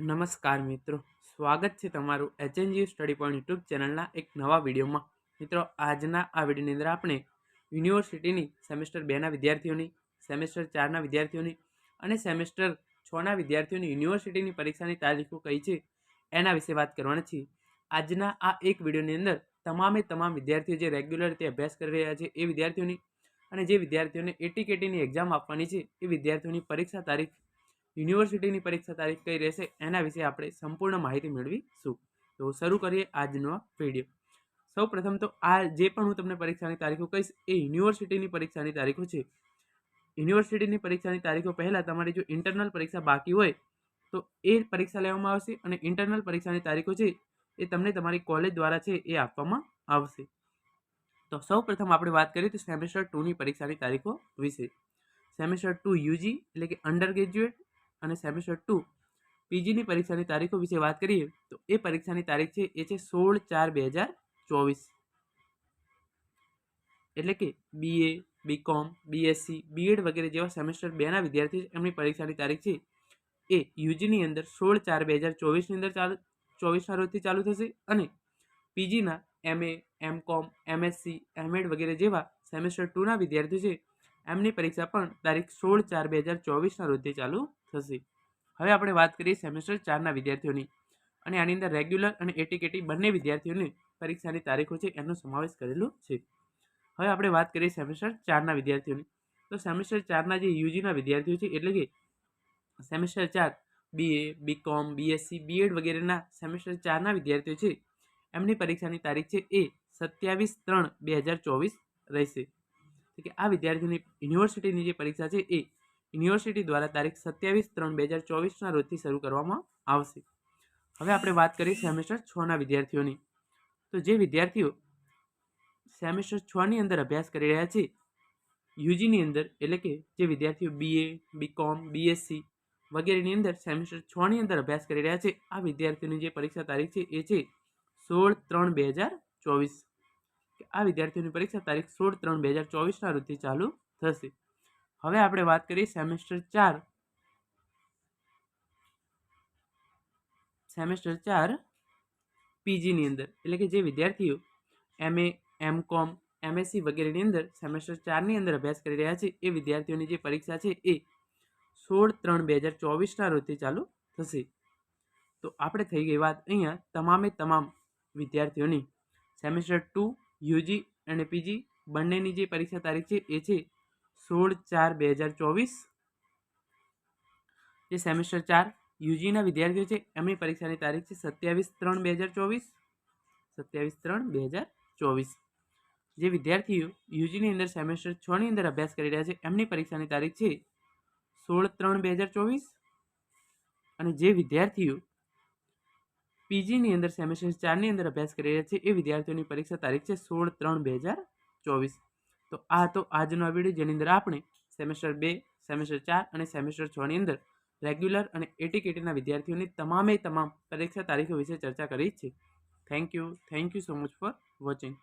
નમસ્કાર મિત્રો. સ્વાગત છે તમારું એચએનજી સ્ટડી પોઈન્ટ યુટ્યુબ ચેનલના એક નવા વિડીયોમાં. મિત્રો, આજના આ વિડીયોની અંદર આપણે યુનિવર્સિટીની સેમેસ્ટર બેના વિદ્યાર્થીઓની, સેમેસ્ટર ચારના વિદ્યાર્થીઓની અને સેમેસ્ટર છના વિદ્યાર્થીઓની યુનિવર્સિટીની પરીક્ષાની તારીખો કઈ છે એના વિશે વાત કરવાની છે આજના આ એક વિડીયોની અંદર તમામે તમામ વિદ્યાર્થીઓ જે રેગ્યુલર રીતે અભ્યાસ કરી રહ્યા છે એ વિદ્યાર્થીઓની અને જે વિદ્યાર્થીઓને એટીકેટીની એક્ઝામ આપવાની છે એ વિદ્યાર્થીઓની પરીક્ષા તારીખ યુનિવર્સિટીની પરીક્ષા તારીખ કઈ રહેશે એના વિશે આપણે સંપૂર્ણ માહિતી મેળવીશું. તો શરૂ કરીએ આજનો વીડિયો સૌ પ્રથમ તો આ જે પણ હું તમને પરીક્ષાની તારીખો કહીશ એ યુનિવર્સિટીની પરીક્ષાની તારીખો છે. યુનિવર્સિટીની પરીક્ષાની તારીખો પહેલાં તમારી જો ઇન્ટરનલ પરીક્ષા બાકી હોય તો એ પરીક્ષા લેવામાં આવશે અને ઇન્ટરનલ પરીક્ષાની તારીખો છે એ તમને તમારી કોલેજ દ્વારા છે એ આપવામાં આવશે. તો સૌ પ્રથમ આપણે વાત કરીએ તો સેમેસ્ટર ટુની પરીક્ષાની તારીખો વિશે. સેમેસ્ટર ટુ યુજી એટલે કે અંડર ગ્રેજ્યુએટ અને સેમેસ્ટર ટુ પીજીની પરીક્ષાની તારીખો વિશે વાત કરીએ, તો એ પરીક્ષાની તારીખ છે, એ છે સોળ ચાર બે હજાર ચોવીસ. એટલે કે બીએ બીકોમ બીએસસી બીએડ વગેરે જેવા સેમેસ્ટર બેના વિદ્યાર્થી એમની પરીક્ષાની તારીખ છે. એ યુજીની અંદર સોળ ચાર બે હજાર ચોવીસની અંદર ચાલુ, ચોવીસના રોજથી ચાલુ થશે અને પીજીના એમએ એમકોમ એમએસસી એમએડ વગેરે જેવા સેમેસ્ટર ટુના વિદ્યાર્થીઓ છે એમની પરીક્ષા પણ તારીખ સોળ ચાર બે હજાર ચોવીસના રોજથી ચાલુ થશે. હવે આપણે વાત કરીએ સેમેસ્ટર ચારના વિદ્યાર્થીઓની. અને આની અંદર રેગ્યુલર અને એટીકેટી બંને વિદ્યાર્થીઓની પરીક્ષાની તારીખો છે, એનો સમાવેશ કરેલો છે. હવે આપણે વાત કરીએ સેમેસ્ટર ચારના વિદ્યાર્થીઓની. તો સેમેસ્ટર ચારના જે યુજીના વિદ્યાર્થીઓ છે, એટલે કે સેમેસ્ટર ચાર બીએ બીકોમ બીએસસી બીએડ વગેરેના સેમેસ્ટર ચારના વિદ્યાર્થીઓ છે, એમની પરીક્ષાની તારીખ છે એ સત્યાવીસ ત્રણ બે હજાર ચોવીસ રહેશે. કે આ વિદ્યાર્થીઓની યુનિવર્સિટીની જે પરીક્ષા છે એ યુનિવર્સિટી દ્વારા તારીખ સત્યાવીસ ત્રણ બે હજાર ચોવીસના રોજથી શરૂ કરવામાં આવશે. હવે આપણે વાત કરીએ સેમેસ્ટર છના વિદ્યાર્થીઓની. તો જે વિદ્યાર્થીઓ સેમેસ્ટર છની અંદર અભ્યાસ કરી રહ્યા છે યુજીની અંદર એટલે કે જે વિદ્યાર્થીઓ બીએ બીકોમ બીએસસી વગેરેની અંદર સેમેસ્ટર છની અંદર અભ્યાસ કરી રહ્યા છે, આ વિદ્યાર્થીઓની જે પરીક્ષા તારીખ છે એ છે સોળ ત્રણ બે હજાર ચોવીસ. આ વિદ્યાર્થીઓની પરીક્ષા તારીખ સોળ ત્રણ બે હજાર ચોવીસના રોજથી ચાલુ થશે. હવે આપણે વાત કરીએ સેમેસ્ટર ચાર. સેમેસ્ટર ચાર પીજીની અંદર. એટલે કે જે વિદ્યાર્થીઓ એમએ એમ કોમ એમએસસી વગેરેની અંદર સેમેસ્ટર ચારની અંદર અભ્યાસ કરી રહ્યા છે, એ વિદ્યાર્થીઓની જે પરીક્ષા છે એ સોળ ત્રણ બે હજાર ચોવીસના રોજથી ચાલુ થશે. તો આપણે થઈ ગઈ વાત અહીંયા તમામે તમામ વિદ્યાર્થીઓની. સેમેસ્ટર ટુ યુજી અને પીજી બંનેની જે પરીક્ષા તારીખ છે એ છે સોળ ચાર બે હજાર ચોવીસ. જે સેમેસ્ટર ચાર યુજીના વિદ્યાર્થીઓ છે, એમની પરીક્ષાની તારીખ છે સત્યાવીસ ત્રણ બે હજાર ચોવીસ. સત્યાવીસ ત્રણ બે હજાર ચોવીસ. જે વિદ્યાર્થીઓ યુજીની અંદર સેમેસ્ટર છની અંદર અભ્યાસ કરી રહ્યા છે, એમની પરીક્ષાની તારીખ છે સોળ ત્રણ બે હજાર ચોવીસ. અને જે વિદ્યાર્થીઓ પીજીની અંદર સેમેસ્ટર ચારની અંદર અભ્યાસ કરી રહ્યા છે. એ વિદ્યાર્થીઓની પરીક્ષા તારીખ છે સોળ ત્રણ બે હજાર ચોવીસ. તો આ તો આજનો આ વીડિયો જેની અંદર આપણે સેમેસ્ટર બે, સેમેસ્ટર ચાર અને સેમેસ્ટર છની અંદર રેગ્યુલર અને એટીકેટીના વિદ્યાર્થીઓની તમામે તમામ પરીક્ષા તારીખો વિશે ચર્ચા કરી છે. Thank you thank you so much for watching